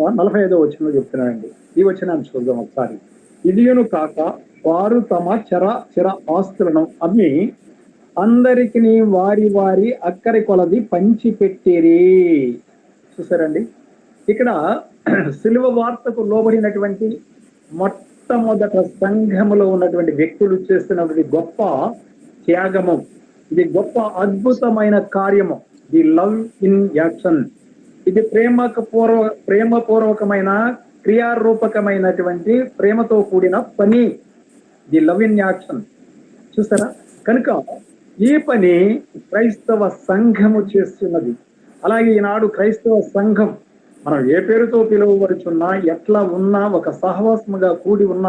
నలభై ఐదో వచనంలో చెప్తున్నానండి ఈ వచనాన్ని చూద్దాం ఒకసారి. ఇదియును కాక వారు తమ చర చిర ఆస్తులను అమ్మి అందరికి వారి వారి అక్కరి కొలది పంచి పెట్టిరి చూసారండి? ఇక్కడ సిలువ వార్తకు లోబడినటువంటి మొట్టమొదట సంఘములో ఉన్నటువంటి వ్యక్తులు చేస్తున్నటువంటి గొప్ప త్యాగము. ఇది గొప్ప అద్భుతమైన కార్యము. The love in action. ఇది ప్రేమక పూర్వ ప్రేమపూర్వకమైన క్రియారూపకమైనటువంటి ప్రేమతో కూడిన పని. ది లవ్ ఇన్ యాక్షన్ చూసారా కనుక ఈ పని క్రైస్తవ సంఘము చేస్తున్నది. అలాగే ఈనాడు క్రైస్తవ సంఘం మనం ఏ పేరుతో పిలువబడుచున్నా ఎట్లా ఉన్నా ఒక సహవాసముగా కూడి ఉన్న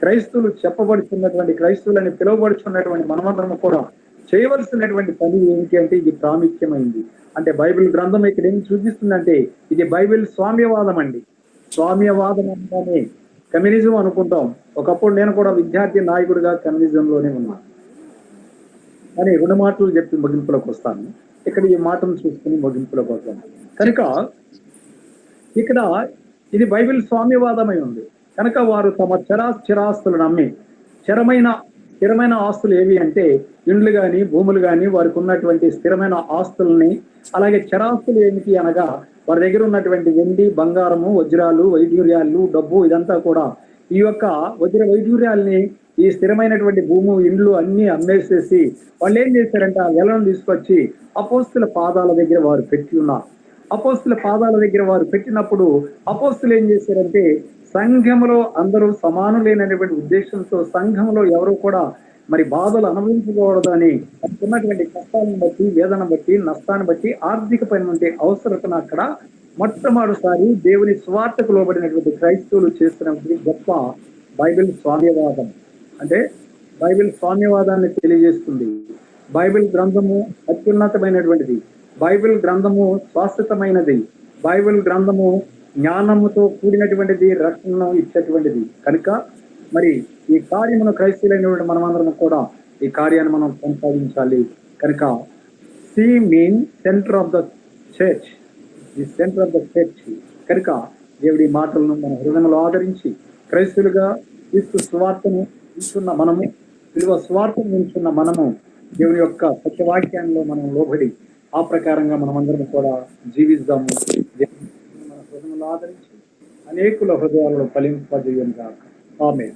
క్రైస్తువులు చెప్పబడుచున్నటువంటి క్రైస్తవులని పిలువబడుచున్నటువంటి మనమందరము కూడా చేయవలసినటువంటి పని ఏంటి అంటే ఇది ప్రాముఖ్యమైంది. అంటే బైబిల్ గ్రంథం ఇక్కడ ఏం చూపిస్తుందంటే ఇది బైబిల్ స్వామ్యవాదం అండి. స్వామ్యవాదం అనగానే కమ్యూనిజం అనుకుంటాం. ఒకప్పుడు నేను కూడా విద్యార్థి నాయకుడిగా కమ్యూనిజంలోనే ఉన్నాను అని రెండు మాటలు చెప్పి ముగింపులోకి వస్తాను. ఇక్కడ ఈ మాటను చూసుకుని ముగింపులోకి వస్తాను కనుక ఇక్కడ ఇది బైబిల్ స్వామ్యవాదమై ఉంది. కనుక వారు తమ చరా చిరాస్తులను నమ్మి చరమైన స్థిరమైన ఆస్తులు ఏవి అంటే ఇండ్లు కానీ భూములు కానీ వారికి ఉన్నటువంటి స్థిరమైన ఆస్తుల్ని అలాగే చరాస్తులు ఏమిటి అనగా వారి దగ్గర ఉన్నటువంటి వెండి బంగారము వజ్రాలు వైడ్యూర్యాలు డబ్బు ఇదంతా కూడా ఈ యొక్క వజ్ర వైడ్యూర్యాల్ని ఈ స్థిరమైనటువంటి భూము ఇండ్లు అన్ని అమ్మేసేసి వాళ్ళు ఏం చేశారంటే? ఆ వెలను తీసుకొచ్చి అపోస్తుల పాదాల దగ్గర వారు పెట్టి ఉన్నారు. అపోస్తుల పాదాల దగ్గర వారు పెట్టినప్పుడు అపోస్తులు ఏం చేశారంటే సంఘములో అందరూ సమానులేనటువంటి ఉద్దేశంతో సంఘంలో ఎవరు కూడా మరి బాధలు అనుభవించకూడదని ఉన్నటువంటి కష్టాలను బట్టి వేదన బట్టి నష్టాన్ని బట్టి ఆర్థిక పైన అవసరతను అక్కడ మొట్టమొదటిసారి దేవుని స్వార్థకు లోబడినటువంటి క్రైస్తవులు చేస్తున్నటువంటి గొప్ప బైబిల్ స్వామ్యవాదం. అంటే బైబిల్ స్వామ్యవాదాన్ని తెలియజేస్తుంది. బైబిల్ గ్రంథము అత్యున్నతమైనటువంటిది. బైబిల్ గ్రంథము శాశ్వతమైనది. బైబిల్ గ్రంథము జ్ఞానముతో కూడినటువంటిది రక్షణను ఇచ్చేటువంటిది. కనుక మరి ఈ కార్యమును క్రైస్తవులైనటువంటి మనమందరం కూడా ఈ కార్యాన్ని మనం కొనసాగించాలి. కనుక see mean centre of the church. The centre of the church. కనుక దేవుడి మాటలను మన హృదయంలో ఆదరించి క్రైస్తులుగా క్రీస్తు స్వార్థను ఇస్తున్న మనము విలువ స్వార్థం ఉంచున్న మనము దేవుని యొక్క సత్యవాక్యాల్లో మనం లోబడి ఆ ప్రకారంగా మనమందరం కూడా జీవిద్దాము. దేవుని ఆదరించి. అనేకుల హృదయాలను ఫలింపజేయంగా ఆమె